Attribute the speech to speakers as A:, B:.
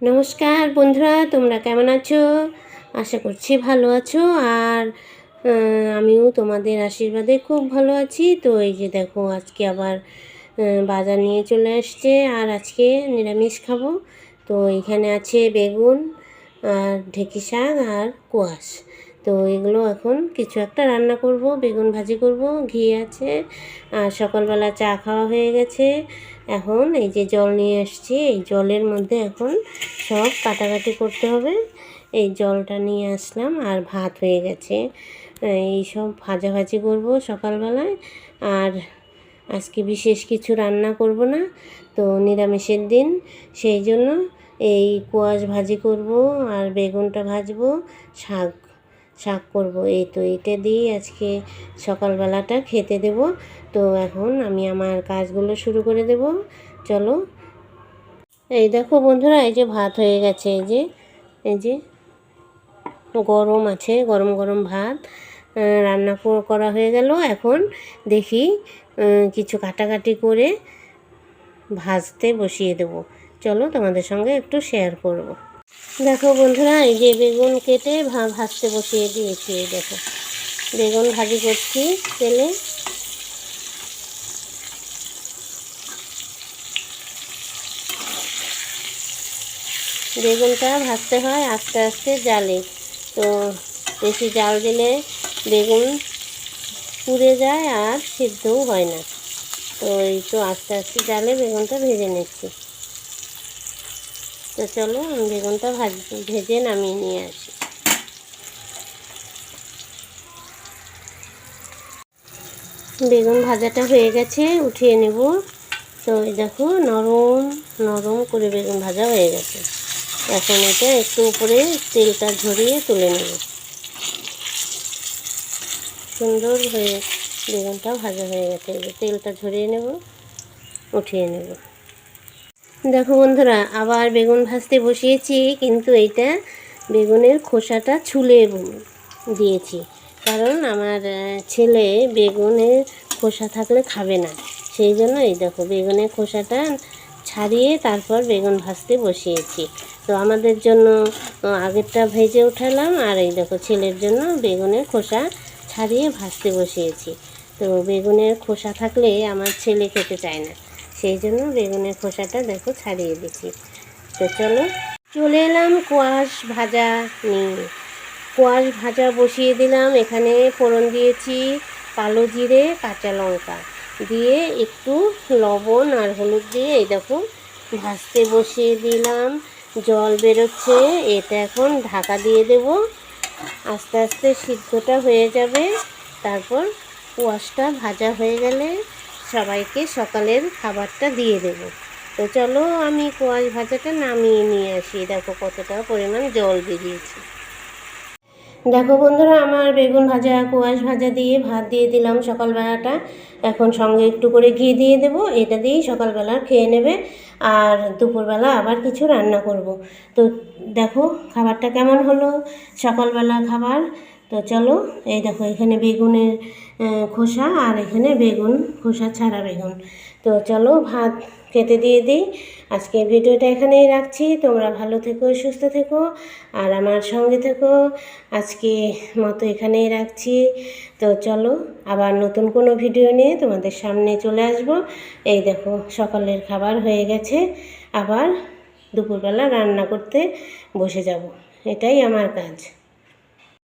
A: নমস্কার বন্ধুরা, তোমরা কেমন আছো? আশা করছি ভালো আছো। আর আমিও তোমাদের আশীর্বাদে খুব ভালো আছি। তো এই যে দেখো, আজকে আবার বাজার নিয়ে চলে আসছে। আর আজকে নিরামিষ খাব। তো এখানে আছে বেগুন, আর ঢেঁকি শাক, আর কোয়াশ। তো এগুলো এখন কিছু একটা রান্না করব, বেগুন ভাজি করব, ঘি আছে, আর সকালবেলা চা খাওয়া হয়ে গেছে। এখন এই যে জল নিয়ে আসছি, এই জলের মধ্যে এখন সব কাটাকাটি করতে হবে। এই জলটা নিয়ে আসলাম আর ভাত হয়ে গেছে। এই সব ভাজাভাজি করব সকালবেলায়। আর আজকে বিশেষ কিছু রান্না করব না, তো নিরামিষের দিন। সেই জন্য এই কোয়াশ ভাজি করব আর বেগুনটা ভাজবো, শাক শাক করব। এই তো এটা দিয়েই আজকে সকালবেলাটা খেতে দেব। তো এখন আমি আমার কাজগুলো শুরু করে দেব। চলো। এই দেখো বন্ধুরা, এই যে ভাত হয়ে গেছে, এই যে এই যে গরম আছে, গরম গরম ভাত রান্না করা হয়ে গেল। এখন দেখি কিছু কাটাকাটি করে ভাজতে বসিয়ে দেব। চলো তোমাদের সঙ্গে একটু শেয়ার করব। দেখো বন্ধুরা, এই যে বেগুন কেটে ভাজতে বসিয়ে দিয়েছি দেখো। বেগুন ভাজি করছি তেলে। বেগুনটা ভাজতে হয় আস্তে আস্তে জালে। তো বেশি জাল দিলে বেগুন পুড়ে যায় আর সিদ্ধও হয় না। তো এই তো আস্তে আস্তে জালে বেগুনটা ভেজে নিচ্ছি। তো চলো বেগুনটা ভাজ, ভেজে নামিয়ে নিয়ে আসি। বেগুন ভাজাটা হয়ে গেছে, উঠিয়ে নেব। তো দেখো নরম নরম করে বেগুন ভাজা হয়ে গেছে। এখন এটা একটু উপরে তেলটা ঝরিয়ে তুলে নেব। সুন্দর হয়ে বেগুনটা ভাজা হয়ে গেছে। তেলটা ঝরিয়ে নেব, উঠিয়ে নেব। দেখো বন্ধুরা, আবার বেগুন ভাজতে বসিয়েছি, কিন্তু এইটা বেগুনের খোসাটা ছুলে দিয়েছি। কারণ আমার ছেলে বেগুনের খোসা থাকলে খাবে না। সেই জন্য এই দেখো, বেগুনের খোসাটা ছাড়িয়ে তারপর বেগুন ভাজতে বসিয়েছি। তো আমাদের জন্য আগেরটা ভেজে উঠালাম, আর এই দেখো, ছেলের জন্য বেগুনের খোসা ছাড়িয়ে ভাজতে বসিয়েছি। তো বেগুনের খোসা থাকলে আমার ছেলে খেতে চায় না। সেই জন্য বেগুনের খোসাটা দেখো ছাড়িয়ে দিচ্ছি। তো চলো, চলে এলাম কোয়াশ ভাজা নিয়ে। কোয়াশ ভাজা বসিয়ে দিলাম, এখানে ফোড়ন দিয়েছি কালো জিরে, কাঁচা লঙ্কা। দিয়ে একটু লবণ আর হলুদ দিয়ে এই দেখো ভাজতে বসিয়ে দিলাম। জল বেরোচ্ছে, এটা এখন ঢাকা দিয়ে দেব। আস্তে আস্তে সিদ্ধটা হয়ে যাবে। তারপর কোয়াশটা ভাজা হয়ে গেলে সবাইকে সকালের খাবারটা দিয়ে দেব। তো চলো আমি কোয়াশ ভাজাটা নামিয়ে নিয়ে আসি। দেখো কতটা পরিমাণ জল বেরিয়েছে। দেখো বন্ধুরা, আমার বেগুন ভাজা, কোয়াশ ভাজা দিয়ে ভাত দিয়ে দিলাম সকালবেলাটা। এখন সঙ্গে একটু করে ঘি দিয়ে দেব। এটা দিয়েই সকালবেলা খেয়ে নেবে। আর দুপুরবেলা আবার কিছু রান্না করব। তো দেখো, খাবারটা কেমন হলো? সকালবেলা খাবার তো চলো, এই দেখো এখানে বেগুনের খোসা আর এখানে বেগুন, খোসা ছাড়া বেগুন। তো চলো ভাত খেতে দিয়ে দিই। আজকে ভিডিওটা এখানেই রাখছি। তোমরা ভালো থেকো, সুস্থ থেকো আর আমার সঙ্গে থেকো। আজকে মতো এখানেই রাখছি। তো চলো, আবার নতুন কোনো ভিডিও নিয়ে তোমাদের সামনে চলে আসব। এই দেখো, সকালের খাবার হয়ে গেছে। আবার দুপুরবেলা রান্না করতে বসে যাব। এটাই আমার কাজ।